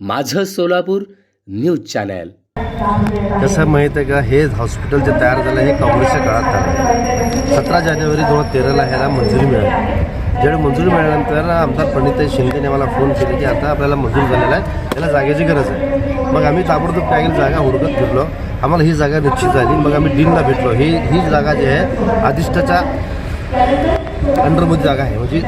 माझं Solapur news channel. कसं आहे माहीत आहे का? हे हॉस्पिटल जे तयार झालं हे काँग्रेसच्या काळात झालं सतरा जानेवारी दोन हजार तेराला ह्याला मंजुरी मिळाली. ज्यावेळी मंजुरी मिळाल्यानंतर आमदार पंडित शिंदेने मला फोन केले की आता आपल्याला मंजूर झालेला आहे त्याला जागेची गरज आहे. मग आम्ही ताबडतोब काय जागा हुडकत फिरलो. आम्हाला ही जागा निश्चित झाली. मग आम्ही डीनला भेटलो. ही ही जागा जी आहे अधिष्ठाच्या अंडरमध्ये जागा आहे. म्हणजे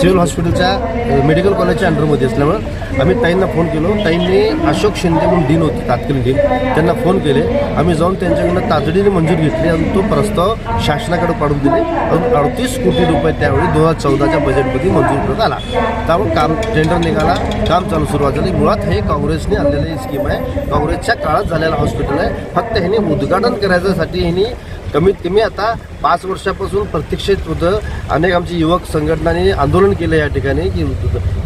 सिव्हिल हॉस्पिटलच्या मेडिकल कॉलेजच्या अंडरमध्ये असल्यामुळं आम्ही ताईंना फोन केलो. ताईंनी अशोक शिंदे म्हणून डीन होते तात्कालीन डीन. त्यांना फोन केले. आम्ही जाऊन त्यांच्याकडनं तातडीने मंजूर घेतली आणि तो प्रस्ताव शासनाकडे पाडून दिले. अजून अडतीस कोटी रुपये त्यावेळी दोन हजार चौदाच्या बजेटमध्ये मंजूर करण्यात आला. त्यामुळे काम टेंडर निघाला काम चालू सुरुवात झाली. मुळात हे काँग्रेसने आणलेली स्कीम आहे. काँग्रेसच्या काळात झालेला हॉस्पिटल आहे. फक्त ह्यांनी उद्घाटन करायच्यासाठी ह्यांनी कमीत कमी आता पाच वर्षापासून प्रतीक्षित होतं. अनेक आमची युवक संघटनांनी आंदोलन केलं या ठिकाणी की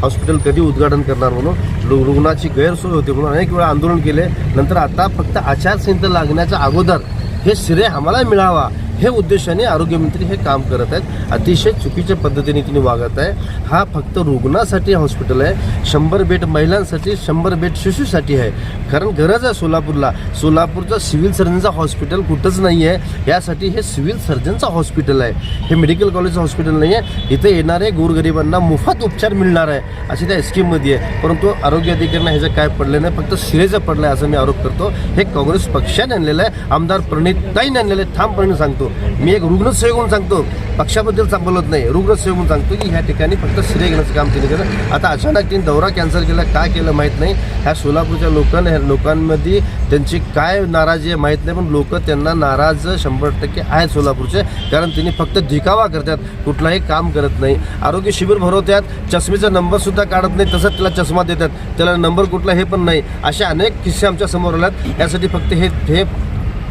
हॉस्पिटल कधी उद्घाटन करणार म्हणून. रु- रुग्णाची गैरसोय होती म्हणून अनेक वेळा आंदोलन केले. नंतर आता फक्त आचारसंहिता लागण्याच्या अगोदर हे श्रेय आम्हाला मिळावा. हे उद्देशाने आरोग्यमंत्री हे काम करत आहेत. अतिशय चुकीच्या पद्धतीने तिने वागत आहे. हा फक्त रुग्णासाठी हॉस्पिटल आहे. शंभर बेड महिलांसाठी शंभर बेड शिशूसाठी आहे. कारण गरज आहे सोलापूरला. सोलापूरचं सिव्हिल सर्जनचं हॉस्पिटल कुठंच नाही आहे. यासाठी हे सिव्हिल सर्जनचं हॉस्पिटल आहे. हे मेडिकल कॉलेजचं हॉस्पिटल नाही आहे. इथे येणारे गोरगरिबांना मोफत उपचार मिळणार आहे अशी त्या स्कीममध्ये आहे. परंतु आरोग्य अधिकाऱ्यांना ह्याचं काय पडलं नाही फक्त शिरेचं पडलं आहे असं मी आरोप करतो. हे काँग्रेस पक्षाने आणलेलं आहे. आमदार प्रणितताईने आणलेलं आहे. ठामपणे सांगतो. मी एक रुग्णसेवक म्हणून सांगतो पक्षाबद्दल चा- बोलत नाही रुग्णसेवक म्हणून सांगतो की ह्या ठिकाणी फक्त श्रेय घेण्याचं काम तिने केलं. आता अचानक तिने दौरा कॅन्सल केला. काय केलं माहीत नाही. ह्या सोलापूरच्या लोकांना ह्या लोकांमध्ये त्यांची काय नाराजी आहे माहीत नाही पण लोक त्यांना नाराज शंभर टक्के आहेत सोलापूरचे. कारण तिने फक्त दिखावा करतात. कुठलाही काम करत नाही. आरोग्य शिबिर भरवतात. चष्मेचा नंबरसुद्धा काढत नाही. तसंच त्याला चष्मा देतात. त्याला नंबर कुठला हे पण नाही. असे अनेक किस्से आमच्यासमोर आल्यात. यासाठी फक्त हे हे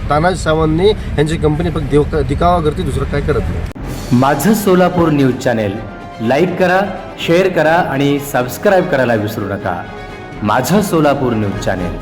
तानाजी सावंतनी यांची कंपनी फक्त देव दिखावा करते दुसरं काय करत नाही. माझं सोलापूर न्यूज चॅनेल लाईक करा शेअर करा आणि सबस्क्राईब करायला विसरू नका. माझं सोलापूर न्यूज चॅनेल.